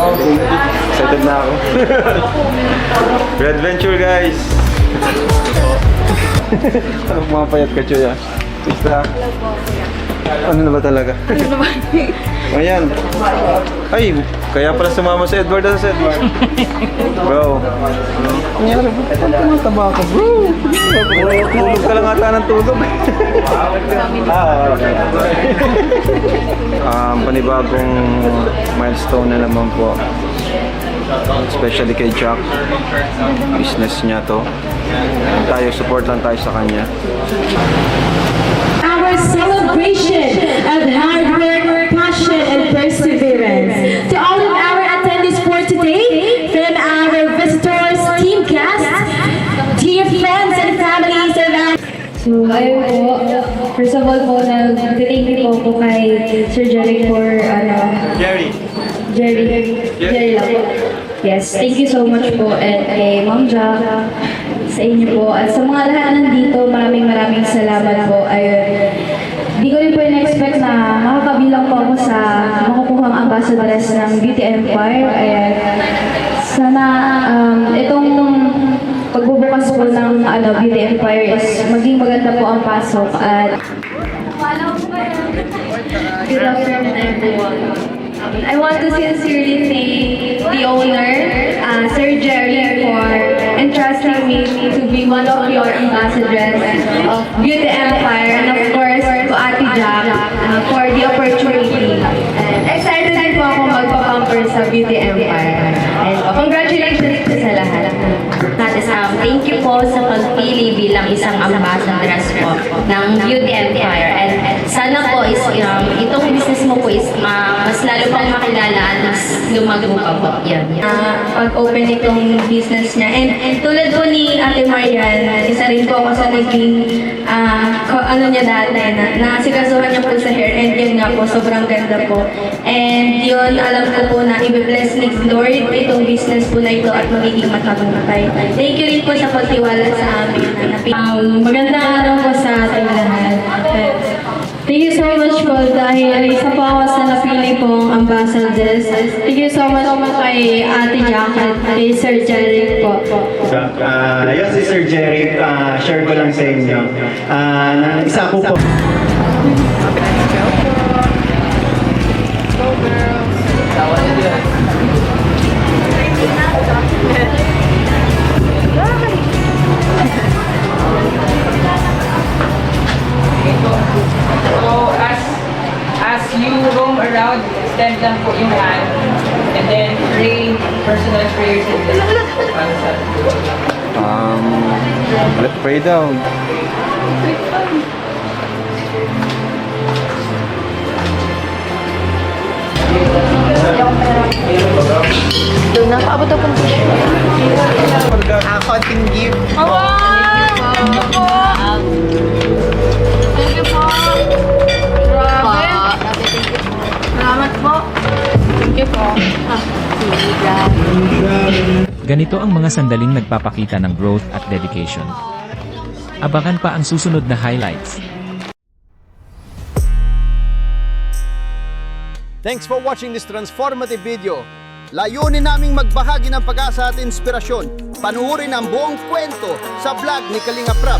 Excited na ako. Good adventure, guys! Mga payat ka, Chuya? Isa. Ano na ba talaga? Ayan. Ay, kaya pala sumama si Edward at si Edward. Bro. Nangyari ba? Ba't tumataba ka, bro? Tulog ka lang ata ng tulog. ah, um, panibagong milestone na naman po. Especially kay Jack. Business niya to. Tayo, support lang tayo sa kanya. our celebration of hard work, passion, and perseverance. To all of our attendees for today, from our visitors, team cast, dear friends and families of our So, ayun po. First of all po, nag-thank you po po kay Sir Jerry for, ano, Jerry. Jerry. Jerry lang po. Yes, thank you so much po. And kay Ma'am Jack, sa inyo po. At sa mga lahat nandito, maraming maraming salamat po. Ayun. Ko rin po in-expect na makakabilang po ako sa makukuhang ambassadoress ng Beauty Empire. Ayan. Sana um, itong pagbubukas po ng ano, Beauty Empire is maging maganda po ang pasok at Good afternoon, everyone. I want to sincerely thank the owner, uh, Sir Jerry, for entrusting me to be one of your ambassadors of Beauty Empire, and of course, to Ate Jack uh, for the opportunity. And excited din po ako magpapamper sa Beauty Empire. And uh, congratulations po sa lahat. That is, um, thank you po sa pagpili bilang isang ambassadoress po ng Beauty Empire. And sana po is, um, itong business mo po is ma- mas lalo pang makilala at mas lumago pa po. Yan. uh, pag-open itong business niya. And, and tulad po ni Marian, isa rin po ako sa naging ko- ano niya dati na nasikasuhan niya po sa hair and yun nga po, sobrang ganda po. And yun, alam ko po na i-bless ni Lord itong business po na ito at magiging matagumpay. Thank you rin po sa pagtiwala sa amin. Um, magandang araw po sa ating lahat. Thank you so much po dahil isa po ako sa pong ambassadors. Thank you so much po kay Ate Jack at kay Sir Jerry po. Ah, ayun si Sir Jerry, ah, share ko lang sa inyo. Na, isa ko po. You roam around, extend lang po yung hand and then pray personal prayers in the para sa Um, let's pray down. Ah, Ganito ang mga sandaling nagpapakita ng growth at dedication. Abakan pa ang susunod na highlights. Thanks for watching this transformative video. Layunin naming magbahagi ng pag-asa at inspirasyon. Panuorin ang buong kwento sa vlog ni Kalinga Prab